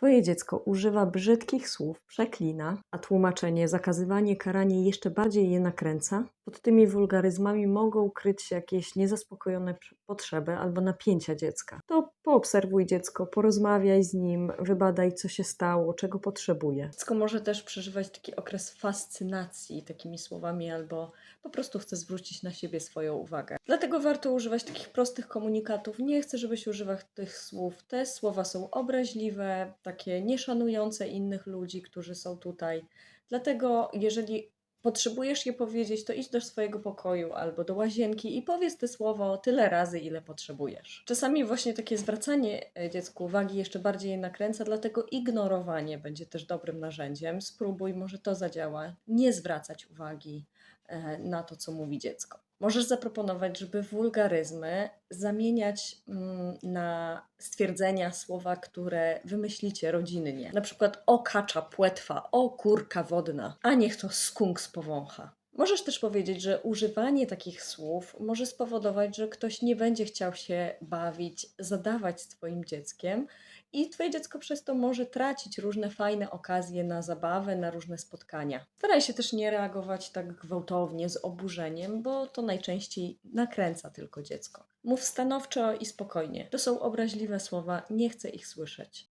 Twoje dziecko używa brzydkich słów, przeklina, a tłumaczenie, zakazywanie, karanie jeszcze bardziej je nakręca. Pod tymi wulgaryzmami mogą kryć się jakieś niezaspokojone potrzeby albo napięcia dziecka. To poobserwuj dziecko, porozmawiaj z nim, wybadaj, co się stało, czego potrzebuje. Dziecko może też przeżywać taki okres fascynacji takimi słowami albo po prostu chce zwrócić na siebie swoją uwagę. Dlatego warto używać takich prostych komunikatów. Nie chcę, żebyś używał tych słów. Te słowa są obraźliwe, takie nieszanujące innych ludzi, którzy są tutaj. Dlatego, jeżeli potrzebujesz je powiedzieć, to idź do swojego pokoju albo do łazienki i powiedz te słowo tyle razy, ile potrzebujesz. Czasami właśnie takie zwracanie e, dziecku uwagi jeszcze bardziej je nakręca, dlatego ignorowanie będzie też dobrym narzędziem. Spróbuj, może to zadziała. Nie zwracać uwagi na to, co mówi dziecko. Możesz zaproponować, żeby wulgaryzmy zamieniać mm, na stwierdzenia słowa, które wymyślicie rodzinnie. Na przykład o kacza płetwa, o kurka wodna, a niech to skunk powącha. Możesz też powiedzieć, że używanie takich słów może spowodować, że ktoś nie będzie chciał się bawić, zadawać z Twoim dzieckiem i Twoje dziecko przez to może tracić różne fajne okazje na zabawę, na różne spotkania. Staraj się też nie reagować tak gwałtownie, z oburzeniem, bo to najczęściej nakręca tylko dziecko. Mów stanowczo i spokojnie. To są obraźliwe słowa, nie chcę ich słyszeć.